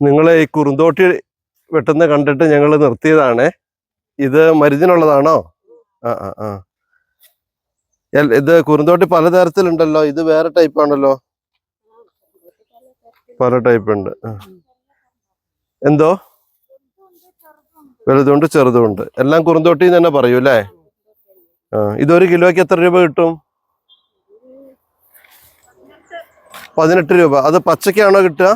നിങ്ങളെ ഈ കുറുന്തോട്ടി വെട്ടുന്ന കണ്ടിട്ട് ഞങ്ങൾ നിർത്തിയതാണ്. ഇത് മരുന്നിനുള്ളതാണോ? ആ ആ ആ. ഇത് കുറുന്തോട്ടി പലതരത്തിലുണ്ടല്ലോ. ഇത് വേറെ ടൈപ്പ് ആണല്ലോ പല ടൈപ്പ് ഉണ്ട് എന്തോ? വലുതുണ്ട് ചെറുതുണ്ട്. എല്ലാം കുറുന്തോട്ടി തന്നെ പറയൂ അല്ലേ? ആ ഇതൊരു കിലോയ്ക്ക് എത്ര രൂപ കിട്ടും? പതിനെട്ട് രൂപ. അത് പച്ചക്കാണോ കിട്ടുക?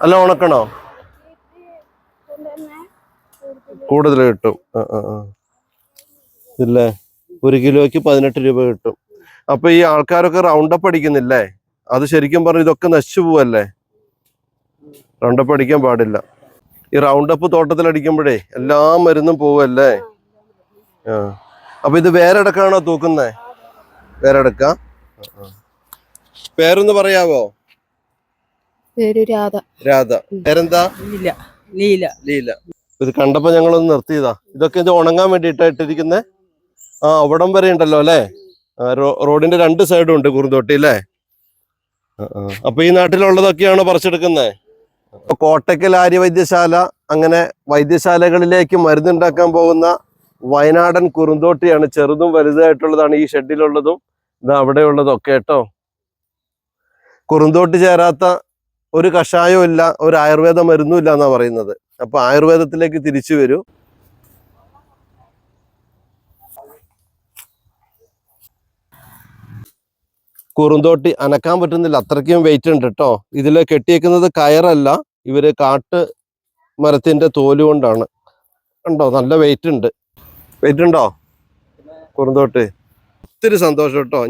അല്ല ഉണക്കണോ? കൂടുതൽ കിട്ടും. ഇല്ലേ? ഒരു കിലോയ്ക്ക് പതിനെട്ട് രൂപ കിട്ടും. അപ്പൊ ഈ ആൾക്കാരൊക്കെ റൗണ്ടപ്പ് അടിക്കുന്നില്ലേ? അത് ശരിക്കും പറഞ്ഞ ഇതൊക്കെ നശിച്ചു പോവല്ലേ? റൗണ്ടപ്പ് അടിക്കാൻ പാടില്ല. ഈ റൗണ്ടപ്പ് തോട്ടത്തിൽ അടിക്കുമ്പോഴേ എല്ലാ മരുന്നും പോവല്ലേ? ആ. അപ്പൊ ഇത് വേറെടക്കാണോ തൂക്കുന്നേ? വേറെടക്ക പേരൊന്ന് പറയാവോ? പേര് രാധ. രാധ. പേരെന്താ? ലീല. ലീല. ലീല. ഇത് കണ്ടപ്പോ ഞങ്ങളൊന്ന് നിർത്തിയതാ. ഇതൊക്കെ ഇത് ഉണങ്ങാൻ വേണ്ടിയിട്ടാ ഇട്ടിരിക്കുന്നേ ആ അവിടം വരെ ഉണ്ടല്ലോ അല്ലേ? റോഡിന്റെ രണ്ട് സൈഡും ഉണ്ട് കുറുന്തോട്ടി അല്ലേ. അപ്പൊ ഈ നാട്ടിലുള്ളതൊക്കെയാണോ പറിച്ചെടുക്കുന്നത് അപ്പൊ കോട്ടക്കൽ ആര്യവൈദ്യശാല അങ്ങനെ വൈദ്യശാലകളിലേക്ക് മരുന്നുണ്ടാക്കാൻ പോകുന്ന വയനാടൻ കുറുന്തോട്ടിയാണ് ചെറുതും വലുതായിട്ടുള്ളതാണ് ഈ ഷെഡിലുള്ളതും. ഇത് അവിടെയുള്ളതൊക്കെ കേട്ടോ. കുറുന്തോട്ടി ചേരാത്ത ഒരു കഷായവും ഇല്ല ഒരു ആയുർവേദ മരുന്നും ഇല്ല എന്നാ പറയുന്നത്. അപ്പൊ ആയുർവേദത്തിലേക്ക് തിരിച്ചു വരൂ. കുറുന്തോട്ടി അനക്കാൻ പറ്റുന്നില്ല അത്രയ്ക്കും വെയിറ്റ് ഉണ്ട് കേട്ടോ ഇതിൽ കെട്ടിയേക്കുന്നത് കയറല്ല ഇവർ കാട്ട് മരത്തിന്റെ തോൽ കൊണ്ടാണ്. ഉണ്ടോ? നല്ല വെയിറ്റ് ഉണ്ട്. വെയിറ്റ് ഉണ്ടോ? കുറുന്തോട്ടി. ഒത്തിരി സന്തോഷം കേട്ടോ